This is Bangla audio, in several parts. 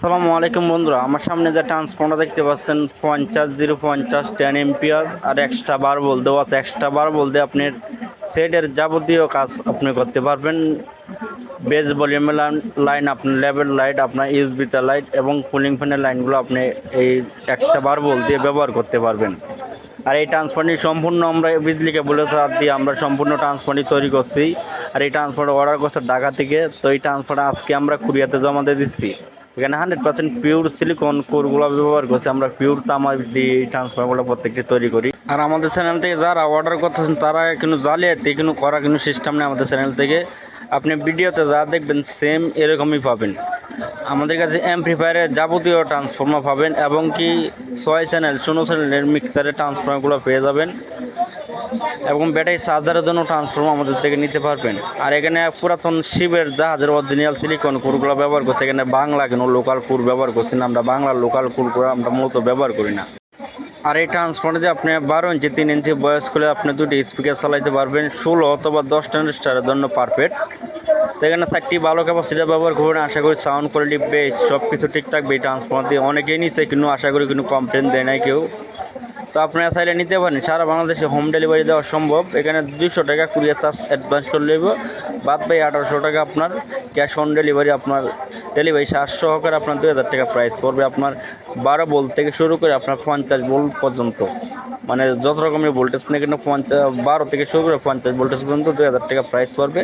আসসালামু আলাইকুম বন্ধুরা, আমার সামনে যে ট্রান্সফর্মার দেখতে পাচ্ছেন, পঞ্চাশ জিরো পঞ্চাশ টেন এমপিআর আর এক্সট্রা বার বলতে আছে। এক্সট্রা বার বলতে আপনার সেটের যাবতীয় কাজ আপনি করতে পারবেন। বেস ভলিউমের লাইন আপনার লেভেল লাইট আপনার ইউজবিতে লাইট এবং কুলিং ফ্যানের লাইনগুলো আপনি এই এক্সট্রা বার বল দিয়ে ব্যবহার করতে পারবেন। আর এই ট্রান্সফারটি সম্পূর্ণ আমরা বিজলি কেবলের সাথ দিয়ে আমরা সম্পূর্ণ ট্রান্সফারটি তৈরি করছি। আর এই ট্রান্সফার অর্ডার করছে ঢাকা থেকে, তো এই ট্রান্সফার আজকে আমরা কুরিয়াতে জমা দিয়ে দিচ্ছি। এখানে হান্ড্রেড পার্সেন্ট পিওর সিলিকন কোরগুলো ব্যবহার করছি। আমরা পিওর তামা দিয়ে এই ট্রান্সফারগুলো প্রত্যেকটি তৈরি করি। আর আমাদের চ্যানেল থেকে যারা অর্ডার করতেছেন, তারা কিন্তু জালিয়াতি কিন্তু করা কিন্তু সিস্টেম নেই আমাদের চ্যানেল থেকে। আপনি ভিডিওতে যা দেখবেন সেম এরকমই পাবেন। আমাদের কাছে অ্যাম্প্লিফায়ারের যাবতীয় ট্রান্সফর্মার পাবেন এবং কি ছয় চ্যানেল ষোলো চ্যানেলের মিক্সারের ট্রান্সফর্মারগুলো পেয়ে যাবেন। এবং ব্যাটারি চার্জারের জন্য ট্রান্সফর্মার আমাদের থেকে নিতে পারবেন। আর এখানে পুরাতন শিবের জাহাজের অরিজিনাল সিলিকন কুরগুলো ব্যবহার করছে। এখানে বাংলা কেন লোকাল কুর ব্যবহার করছি না। আমরা বাংলার লোকাল কুরগুলো আমরা মূলত ব্যবহার করি না। আর এই ট্রান্সফর্মার দিয়ে আপনি বারো ইঞ্চি, তিন ইঞ্চি বয়স করলে আপনি দুটি স্পিকার চালাইতে পারবেন। ষোলো অথবা দশ স্টারের জন্য পারফেক্ট তো এখানে চারটি ভালো ক্যাপাসিটি ব্যবহার করবেন। আশা করি সাউন্ড কোয়ালিটি বেশ সব কিছু ঠিকঠাক। এই ট্রান্সফর্মার দিয়ে অনেকেই নিচ্ছে কিন্তু আশা করি কোনো কমপ্লেন দেয় নাই কেউ। তো আপনারা চাইলে নিতে পারেন। সারা বাংলাদেশে হোম ডেলিভারি দেওয়া সম্ভব। এখানে দুশো টাকা কুরিয়ার চার্জ অ্যাডভান্স করে নেব বাদ বাই আঠারোশো টাকা আপনার ক্যাশ অন ডেলিভারি আপনার ডেলিভারি চার্জ সহকারে আপনার দুই হাজার টাকা প্রাইস পড়বে আপনার বারো বোল থেকে শুরু করে আপনার পঞ্চাশ বোল পর্যন্ত। মানে যত রকমের ভোল্টেজ নেই, কিন্তু পঞ্চাশ বারো থেকে শুরু করে পঞ্চাশ ভোল্টেজ পর্যন্ত দুই হাজার টাকা প্রাইস পড়বে।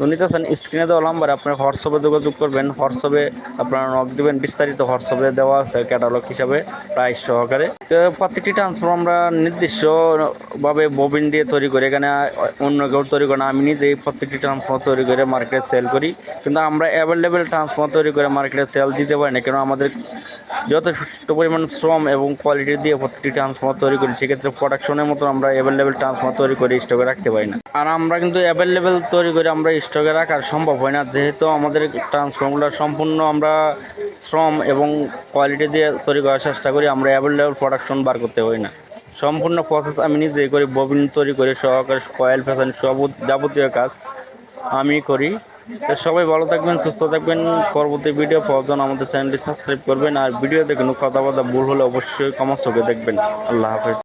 তো নিতে চান স্ক্রিনে দেওয়া নাম্বার আপনার হোয়াটসঅ্যাপে যোগাযোগ করবেন। হোয়াটসঅ্যাপে আপনারা নক দেবেন, বিস্তারিত হোয়াটসঅ্যাপে দেওয়া আছে ক্যাটালগ হিসাবে প্রাইস সহকারে। তো প্রত্যেকটি ট্রান্সফর্ম আমরা নির্দিষ্টভাবে ববিন দিয়ে তৈরি করি, এখানে অন্য কেউ তৈরি করে না, আমি নিজেই প্রত্যেকটি ট্রান্সফর্ম তৈরি করে মার্কেটে সেল করি। কিন্তু আমরা অ্যাভেলেবেল ট্রান্সফর্ম তৈরি করে মার্কেটে সেল দিতে পারি না কেন আমাদের যথেষ্ট পরিমাণ শ্রম এবং কোয়ালিটি দিয়ে প্রত্যেকটি ট্রান্সফর্মার তৈরি করি। সেক্ষেত্রে প্রোডাকশনের মতো আমরা অ্যাভেলেবেল ট্রান্সফর্মার তৈরি করে স্টকে রাখতে পারি না। আর আমরা কিন্তু অ্যাভেলেবেল তৈরি করে আমরা স্টকে রাখা সম্ভব হয় না। যেহেতু আমাদের ট্রান্সফর্মগুলো সম্পূর্ণ আমরা শ্রম এবং কোয়ালিটি দিয়ে তৈরি করার চেষ্টা করি, আমরা অ্যাভেলেবেল প্রোডাকশন বার করতে পারি না। সম্পূর্ণ প্রসেস আমি নিজেই করি ববিন তৈরি করে সহকারে কয়েল ফ্যাশন সব যাবতীয় কাজ আমি করি। তো সবাই ভালো থাকবেন, সুস্থ থাকবেন। পরবর্তী ভিডিও পাওয়ার জন্য আমাদের চ্যানেলটি সাবস্ক্রাইব করবেন। আর ভিডিও দেখুন কথা বলা ভুল হলে অবশ্যই কমার চোখে দেখবেন। আল্লাহ হাফেজ।